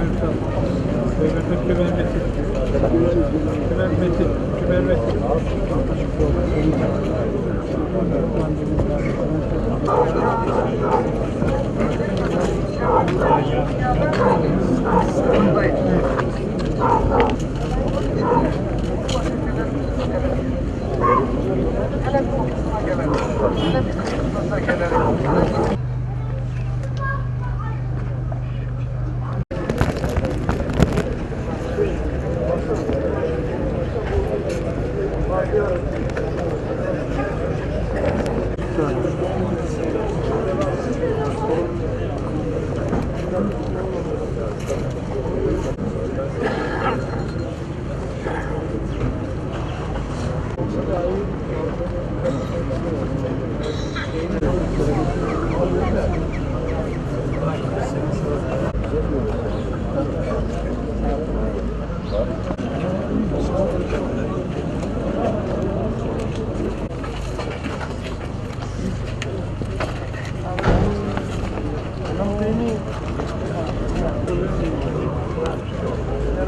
Ünsal. Öbürde Kümer Metin. Kümer Metin. Kümer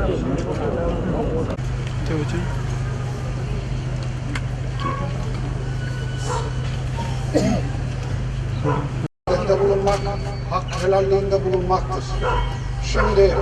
Metin. bulunmak, hak helalliğinde bulunmaktır. Şimdi